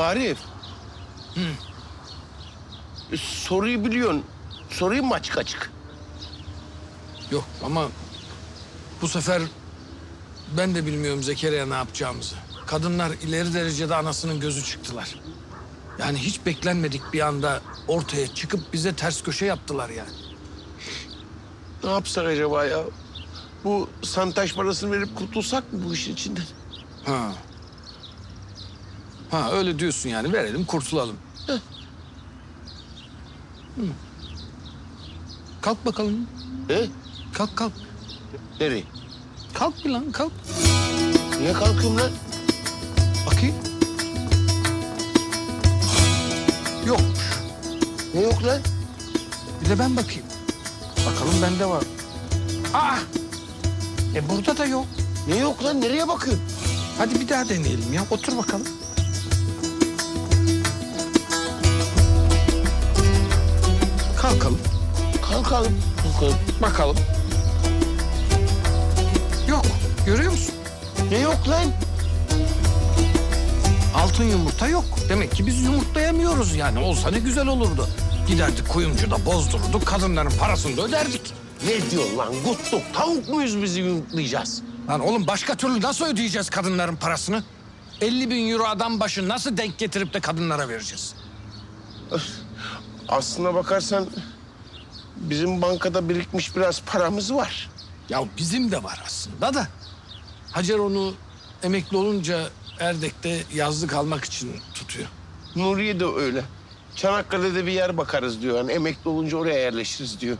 Arif. E, Soruyu biliyorsun. Sorayım mı açık açık? Yok ama bu sefer ben de bilmiyorum Zekeriya ne yapacağımızı. Kadınlar ileri derecede anasının gözü çıktılar. Yani hiç beklenmedik bir anda ortaya çıkıp bize ters köşe yaptılar yani. Ne yapsak acaba ya? Bu santaj parasını verip kurtulsak mı bu işin içinden? Ha. Ha öyle diyorsun yani verelim kurtulalım. Heh. Hı. Kalk bakalım. He? Kalk kalk. Nereye? Kalk bir lan kalk. Niye kalkayım lan? Bakayım. Yokmuş. Ne yok lan? Bir de ben bakayım. Bakalım bende var. Aa! E burada da yok. Ne yok lan? Nereye bakıyorsun? Hadi bir daha deneyelim ya. Otur bakalım. Kalkalım. Kalkalım. Bakalım. Yok. Görüyor musun? Ne yok lan? Altın yumurta yok. Demek ki biz yumurtlayamıyoruz yani. Olsa ne güzel olurdu. Giderdik kuyumcuda bozdururduk. Kadınların parasını da öderdik. Ne diyorsun lan? Gutluk. Tavuk muyuz bizi yumurtlayacağız? Lan oğlum başka türlü nasıl ödeyeceğiz kadınların parasını? 50 bin euro adam başı nasıl denk getirip de kadınlara vereceğiz? Aslına bakarsan bizim bankada birikmiş biraz paramız var. Ya bizim de var aslında da. Hacer onu emekli olunca Erdek'te yazlık almak için tutuyor. Nuriye de öyle. Çanakkale'de bir yer bakarız diyor. Yani emekli olunca oraya yerleşiriz diyor.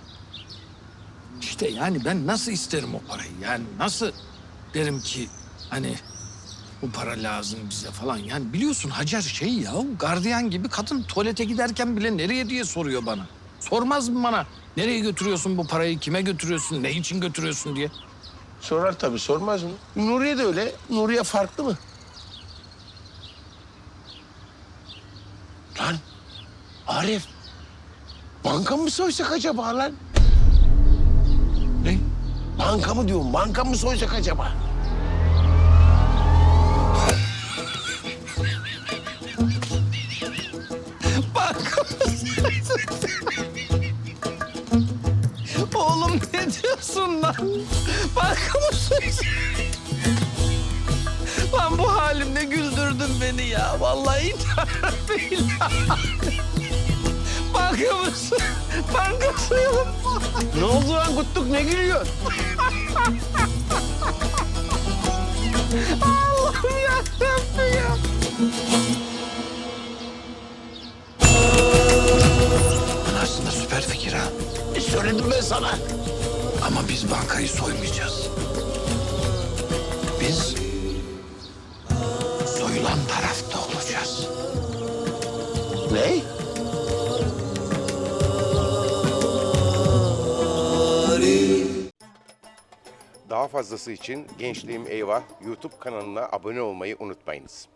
İşte yani ben nasıl isterim o parayı? Yani nasıl derim ki hani bu para lazım bize falan. Yani biliyorsun Hacer şey ya gardiyan gibi kadın tuvalete giderken bile nereye diye soruyor bana. Sormaz mı bana nereye götürüyorsun bu parayı, kime götürüyorsun, ne için götürüyorsun diye. Sorar tabii sormaz mı? Nuriye de öyle. Nuriye farklı mı? Lan Arif banka mı soysak acaba lan? Ne? Banka mı diyorum banka mı soysak acaba? Lan? Banka mı Lan bu halimle güldürdün beni ya. Vallahi intihar billahi. Banka mısın? Banka soyalım. Ne oldu lan Gutluk ne gülüyor? Allah'ım ya Rabbi ya. Aslında süper fikir ha. Söyledim ben sana. Ama biz bankayı soymayacağız. Biz soyulan tarafta olacağız. Ne? Daha fazlası için Gençliğim Eyvah YouTube kanalına abone olmayı unutmayınız.